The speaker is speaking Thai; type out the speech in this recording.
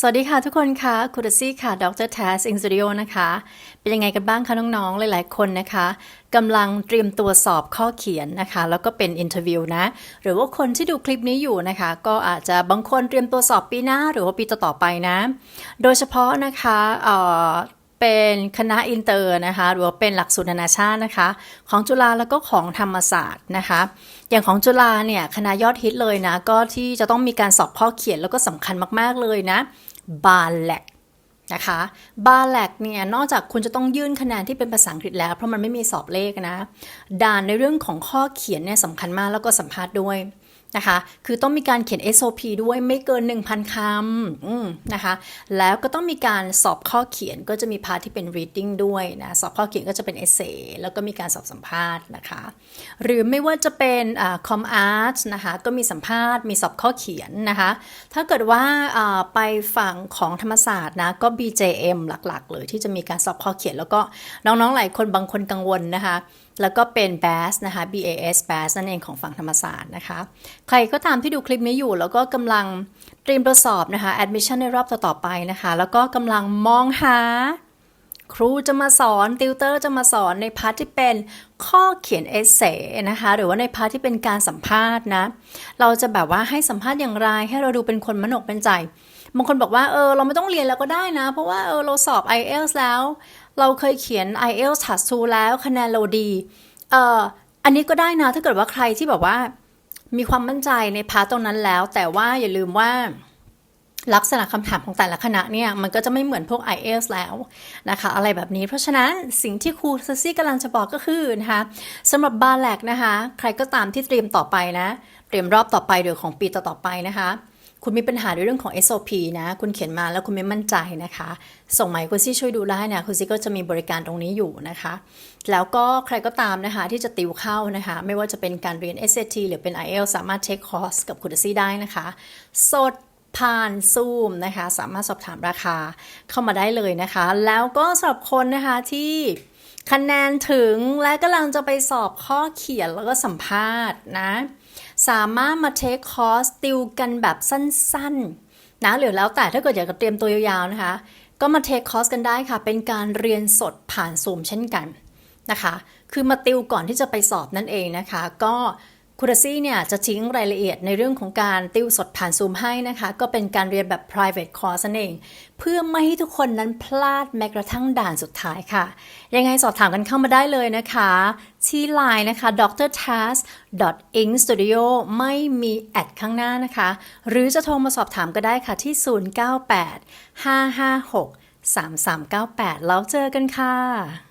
สวัสดีค่ะทุกคนค่ะคุณซี่ค่ะ ดรแทสอิงสตูดิโอนะคะ เป็นยังไงกันบ้างคะน้องๆ หลายๆ คนนะคะกำลังเตรียมตัวสอบข้อเขียนนะคะ แล้วก็เป็นอินเทอร์วิวนะ หรือว่าคนที่ดูคลิปนี้อยู่นะคะ ก็อาจจะบางคนเตรียมตัวสอบปีหน้า หรือว่าปีต่อๆไปนะ โดยเฉพาะนะคะ เป็นคณะอินเตอร์นะคะหรือว่าเป็นหลักสูตรนานาชาตินะคะ ของจุฬาแล้วก็ของธรรมศาสตร์นะคะ อย่างของจุฬาเนี่ยคณะยอดฮิตเลยนะ ก็ที่จะต้องมีการสอบข้อเขียนแล้วก็สำคัญมากๆเลยนะบาแลกนะคะบาแลกเนี่ยนอกจากคุณจะต้องยื่นคะแนนที่เป็นภาษาอังกฤษแล้ว เพราะมันไม่มีสอบเลขนะด่านในเรื่องของข้อเขียนเนี่ยสำคัญมากแล้วก็สัมภาษณ์ด้วยนะคะ คือต้องมีการเขียน SOP ด้วยไม่เกิน 1,000 คำนะคะ แล้วก็ต้องมีการสอบข้อเขียนก็จะมีพาร์ทที่เป็น reading ด้วยนะ สอบข้อเขียนก็จะเป็น essay แล้วก็มีการสอบสัมภาษณ์นะคะ หรือไม่ว่าจะเป็นอ่า com art นะคะ ก็มีสัมภาษณ์ มีสอบข้อเขียนนะคะ ถ้าเกิดว่าอ่าไปฝั่งของธรรมศาสตร์นะ ก็ BJM หลักๆ เลยที่จะมีการสอบข้อเขียน แล้วก็น้องๆ หลายคนบางคนกังวลนะคะแล้วก็เป็น BAS นะคะ BAS BAS นั่นเองของฝั่งธรรมศาสตร์นะคะใครก็ตามที่ดูคลิปนี้อยู่ แล้วก็กำลังเตรียมทดสอบนะคะ admission ในรอบต่อๆไปนะคะ แล้วก็กำลังมองหา ครูจะมาสอนติวเตอร์จะมาสอนในพาร์ทที่เป็นข้อเขียนเอเซนะคะ หรือว่าในพาร์ทที่เป็นการสัมภาษณ์นะ เราจะแบบว่าให้สัมภาษณ์อย่างไร ให้เราดูเป็นคนมโนกเป็นใจบางคนบอกว่าเออเราไม่ต้องเรียนแล้วก็ได้นะ เพราะว่าเออเราสอบ IELTS แล้ว เราเคยเขียน IELTS ถัดซูแล้วคะแนนเราดีเอ่ออันนี้ก็ได้นะถ้าเกิดว่าใครที่แบบว่า มีความมั่นใจในพาร์ตตรงนั้นแล้ว แต่ว่าอย่าลืมว่าลักษณะคำถามของแต่ละคณะเนี่ย มันก็จะไม่เหมือนพวก i อ s แล้วนะคะ อะไรแบบนี้ เพราะฉะนั้นสิ่งที่ครูซซี่กำลังจะบอกก็คือนะคะสำหรับบาแลกนะคะ ใครก็ตามที่เตรียมต่อไปนะ เตรียมรอบต่อไปหรือของปีต่อๆไปนะคะ คุณมีปัญหาในเรื่องของ SOP นะ คุณเขียนมาแล้วคุณไม่มั่นใจนะคะ ส่งหมาให้คุณซี่ช่วยดูได้นะคุณซี่ก็จะมีบริการตรงนี้อยู่นะคะ แล้วก็ใครก็ตามนะคะที่จะติวเข้านะคะ ไม่ว่าจะเป็นการเรียน SAT หรือเป็น IELTS สามารถเช็คคอร์สกับคุณซี่ได้นะคะ สดผ่านซูมนะคะ สามารถสอบถามราคาเข้ามาได้เลยนะคะ แล้วก็สำหรับคนนะคะที่คะแนนถึงและกำลังจะไปสอบข้อเขียนแล้วก็สัมภาษณ์นะ สามารถมาเทคคอร์สติวกันแบบสั้นๆนะหรือแล้วแต่ถ้าเกิดอยากจะเตรียมตัวยาวๆนะคะ ก็มาเทคคอร์สกันได้ค่ะ เป็นการเรียนสดผ่านซูมเช่นกันนะคะ คือมาติวก่อนที่จะไปสอบนั่นเองนะคะ ก็คุณซี่เนี่ยจะทิ้งรายละเอียดในเรื่องของการติวสดผ่านซูมให้นะคะ ก็เป็นการเรียนแบบ private course นั่นเอง เพื่อไม่ให้ทุกคนนั้นพลาดแม้กระทั่งด่านสุดท้ายค่ะ ยังไงสอบถามกันเข้ามาได้เลยนะคะ ที่ Line นะคะ dr t a s ing studio ไม่มีแอดข้างหน้านะคะ หรือจะโทรมาสอบถามก็ได้ค่ะที่ 098 556 3398 แล้วเจอกันค่ะ